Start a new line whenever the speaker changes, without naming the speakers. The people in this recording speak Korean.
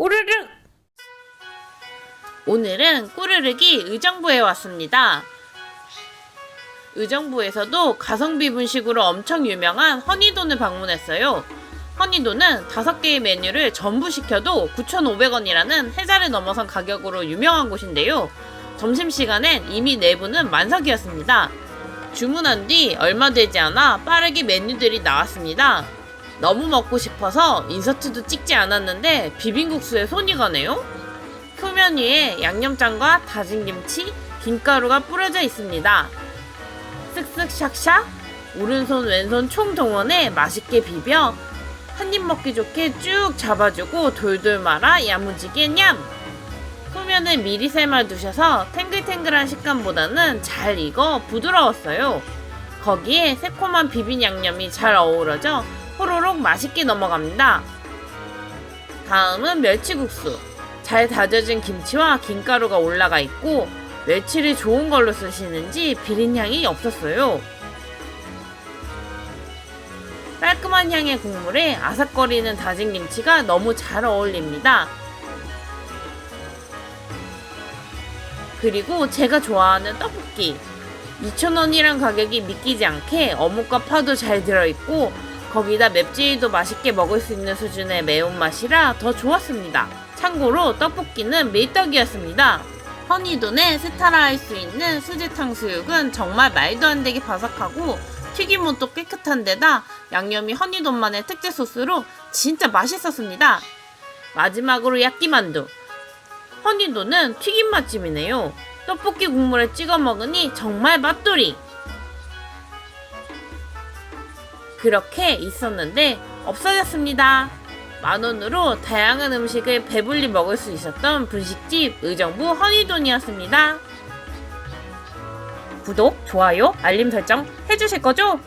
꼬르륵! 오늘은 꼬르륵이 의정부에 왔습니다. 의정부에서도 가성비 분식으로 엄청 유명한 허니돈을 방문했어요. 허니돈은 5개의 메뉴를 전부 시켜도 9,500원이라는 해자를 넘어선 가격으로 유명한 곳인데요. 점심시간엔 이미 내부는 만석이었습니다. 주문한 뒤 얼마 되지 않아 빠르게 메뉴들이 나왔습니다. 너무 먹고 싶어서 인서트도 찍지 않았는데 비빔국수에 손이 가네요. 표면 위에 양념장과 다진 김치, 김가루가 뿌려져 있습니다. 쓱쓱 샥샥 오른손 왼손 총 동원에 맛있게 비벼 한 입 먹기 좋게 쭉 잡아주고 돌돌 말아 야무지게 냠! 표면을 미리 삶아 두셔서 탱글탱글한 식감보다는 잘 익어 부드러웠어요. 거기에 새콤한 비빔 양념이 잘 어우러져 호로록 맛있게 넘어갑니다. 다음은 멸치국수. 잘 다져진 김치와 김가루가 올라가 있고 멸치를 좋은 걸로 쓰시는지 비린 향이 없었어요. 깔끔한 향의 국물에 아삭거리는 다진 김치가 너무 잘 어울립니다. 그리고 제가 좋아하는 떡볶이. 2,000원이란 가격이 믿기지 않게 어묵과 파도 잘 들어있고 거기다 맵찔도 맛있게 먹을 수 있는 수준의 매운맛이라 더 좋았습니다. 참고로 떡볶이는 밀떡이었습니다. 허니돈에 스타라 할 수 있는 수제 탕수육은 정말 말도 안 되게 바삭하고 튀김옷도 깨끗한 데다 양념이 허니돈만의 특제 소스로 진짜 맛있었습니다. 마지막으로 야끼만두. 허니돈은 튀김 맛집이네요. 떡볶이 국물에 찍어 먹으니 정말 맛돌이. 그렇게 있었는데 없어졌습니다. 만 원으로 다양한 음식을 배불리 먹을 수 있었던 분식집 의정부 허니돈이었습니다. 구독, 좋아요, 알림 설정 해주실 거죠?